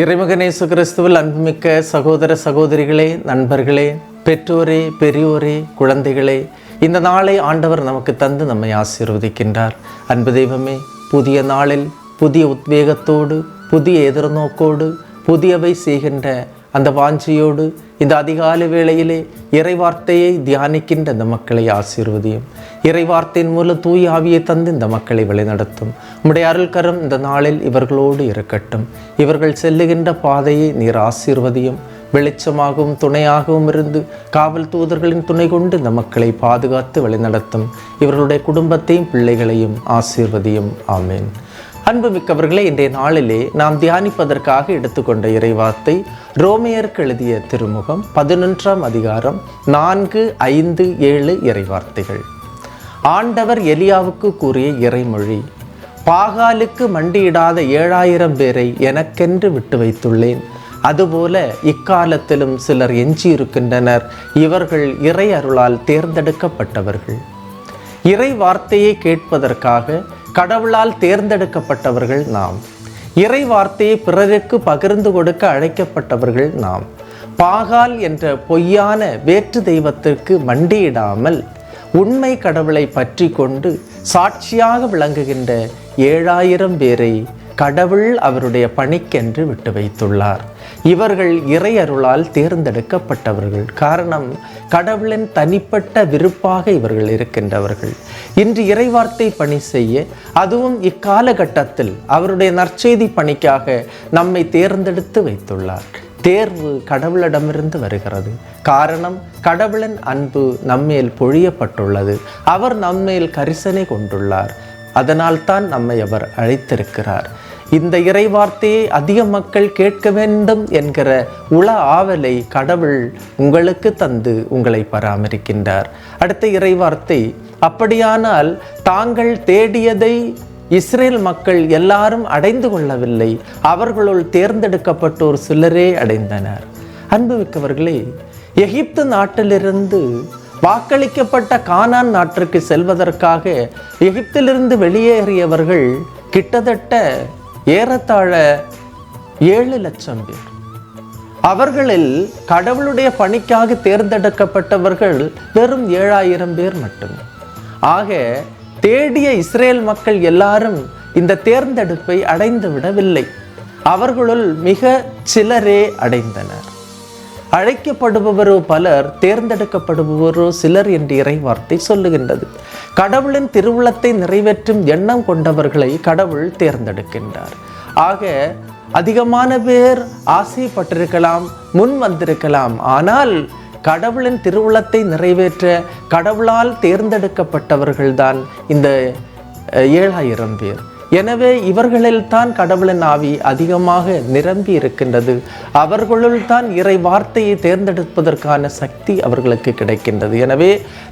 இறைமகனேசு கிறிஸ்துவில் அன்புமிக்க சகோதர சகோதரிகளே நண்பர்களே பெற்றோரே பெரியோரே குழந்தைகளே இந்த நாளை ஆண்டவர் நமக்கு தந்து நம்மை ஆசீர்வதிக்கின்றார். அன்பு தெய்வமே புதிய நாளில் புதிய உத்வேகத்தோடு புதிய எதிர்நோக்கோடு புதியவை செய்கின்ற அந்த வாஞ்சியோடு இந்த அதிகாலை வேளையிலே இறைவார்த்தையை தியானிக்கின்ற இந்த மக்களை ஆசீர்வதியும். இறைவார்த்தையின் மூலம் தூய் ஆவியை தந்து இந்த மக்களை வழிநடத்தும். உம்முடைய அருள்கரம் இந்த நாளில் இவர்களோடு இருக்கட்டும். இவர்கள் செல்லுகின்ற பாதையை நீர் ஆசீர்வதியும். வெளிச்சமாகவும் துணையாகவும் இருந்து காவல் தூதர்களின் துணை கொண்டு இந்த மக்களை பாதுகாத்து வழிநடத்தும். இவர்களுடைய குடும்பத்தையும் பிள்ளைகளையும் ஆசீர்வதியும். ஆமேன். அன்புமிக்கவர்களே இன்றைய நாளிலே நாம் தியானிப்பதற்காக எடுத்துக்கொண்ட இறைவார்த்தை ரோமியருக்கு எழுதிய திருமுகம் பதினொன்றாம் அதிகாரம் நான்கு ஐந்து ஏழு இறைவார்த்தைகள். ஆண்டவர் எலியாவுக்கு கூறிய இறைமொழி பாகாலுக்கு மண்டியிடாத ஏழாயிரம் பேரை எனக்கென்று விட்டு வைத்துள்ளேன். அதுபோல இக்காலத்திலும் சிலர் எஞ்சியிருக்கின்றனர். இவர்கள் இறை அருளால் தேர்ந்தெடுக்கப்பட்டவர்கள். இறை வார்த்தையை கேட்பதற்காக கடவுளால் தேர்ந்தெடுக்கப்பட்டவர்கள் நாம். இறை வார்த்தையை பிறருக்கு பகிர்ந்து கொடுக்க அழைக்கப்பட்டவர்கள் நாம். பாகால் என்ற பொய்யான வேற்று தெய்வத்திற்கு மண்டியிடாமல் உண்மை கடவுளை பற்றி கொண்டு சாட்சியாக விளங்குகின்ற ஏழாயிரம் பேரை கடவுள் அவருடைய பணிக்கென்று விட்டு வைத்துள்ளார் இவர்கள் இறை அருளால் தேர்ந்தெடுக்கப்பட்டவர்கள். காரணம் கடவுளின் தனிப்பட்ட விருப்பாக இவர்கள் இருக்கின்றவர்கள். இன்று இறைவார்த்தை பணி செய்ய அதுவும் இக்காலகட்டத்தில் அவருடைய நற்செய்தி பணிக்காக நம்மை தேர்ந்தெடுத்து வைத்துள்ளார். தேர்வு கடவுளிடமிருந்து வருகிறது. காரணம் கடவுளின் அன்பு நம்மேல் பொழியப்பட்டுள்ளது. அவர் நம்மேல் கரிசனை கொண்டுள்ளார். அதனால்தான் நம்மை அவர் அழைத்திருக்கிறார். இந்த இறைவார்த்தையை அதிக மக்கள் கேட்க வேண்டும் என்கிற உள ஆவலை கடவுள் உங்களுக்கு தந்து உங்களை பராமரிக்கின்றார். அடுத்த இறைவார்த்தை அப்படியானால் தாங்கள் தேடியதை இஸ்ரேல் மக்கள் எல்லாரும் அடைந்து கொள்ளவில்லை. அவர்களுள் தேர்ந்தெடுக்கப்பட்டோர் சிலரே அடைந்தனர். அன்புமிக்கவர்களே எகிப்து நாட்டிலிருந்து வாக்களிக்கப்பட்ட கானான் நாட்டிற்கு செல்வதற்காக எகிப்திலிருந்து வெளியேறியவர்கள் கிட்டத்தட்ட ஏறத்தாழ ஏழு லட்சம் பேர். அவர்களில் கடவுளுடைய பணிக்காக தேர்ந்தெடுக்கப்பட்டவர்கள் வெறும் ஏழாயிரம் பேர் மட்டுமே. ஆக தேடிய இஸ்ரேல் மக்கள் எல்லாரும் இந்த தேர்ந்தெடுப்பை அடைந்து விடவில்லை அவர்களுள் மிக சிலரே அடைந்தனர். அழைக்கப்படுபவரோ பலர் தேர்ந்தெடுக்கப்படுபவரோ சிலர் என்று இறை வார்த்தை சொல்லுகின்றது. கடவுளின் திருவுளத்தை நிறைவேற்றும் எண்ணம் கொண்டவர்களை கடவுள் தேர்ந்தெடுக்கின்றார். ஆக அதிகமான பேர் ஆசைப்பட்டிருக்கலாம் முன் வந்திருக்கலாம். ஆனால் கடவுளின் திருவுளத்தை நிறைவேற்ற கடவுளால் தேர்ந்தெடுக்கப்பட்டவர்கள்தான் இந்த ஏழாயிரம் பேர். எனவே இவர்களில் தான் கடவுளின் ஆவி அதிகமாக நிரம்பி இருக்கின்றது. அவர்களுள் தான் இறை வார்த்தையை தேர்ந்தெடுப்பதற்கான சக்தி அவர்களுக்கு கிடைக்கின்றது. எனவே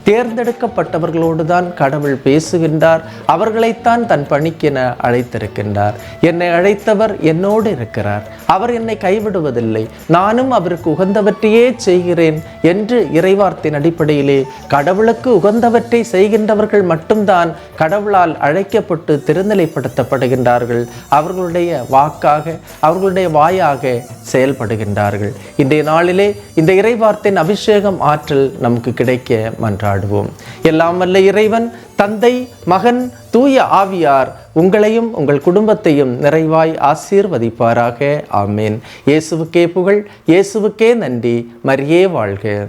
தேர்ந்தெடுக்கப்பட்டவர்களோடு தான் கடவுள் பேசுகின்றார். அவர்களைத்தான் தன் பணிக்கென அழைத்திருக்கின்றார். என்னை அழைத்தவர் என்னோடு இருக்கிறார். அவர் என்னை கைவிடுவதில்லை. நானும் அவருக்கு உகந்தவற்றையே செய்கிறேன் என்று இறைவார்த்தின் அடிப்படையிலே கடவுளுக்கு உகந்தவற்றை செய்கின்றவர்கள் மட்டும்தான் கடவுளால் அழைக்கப்பட்டு திருநிலைப்படுத்தப்படுகின்றார்கள் அவர்களுடைய வாக்காக அவர்களுடைய வாயாக செயல்படுகின்றார்கள். இன்றைய நாளிலே இந்த இறைவார்த்தின் அபிஷேகம் ஆற்றல் நமக்கு கிடைக்க மன்றாடுவோம். எல்லாம் வல்ல இறைவன் தந்தை மகன் தூய ஆவியார் உங்களையும் உங்கள் குடும்பத்தையும் நிறைவாய் ஆசீர்வதிப்பாராக. ஆமேன். இயேசுவுக்கே புகழ் இயேசுவுக்கே நன்றி. மரியே வாழ்க.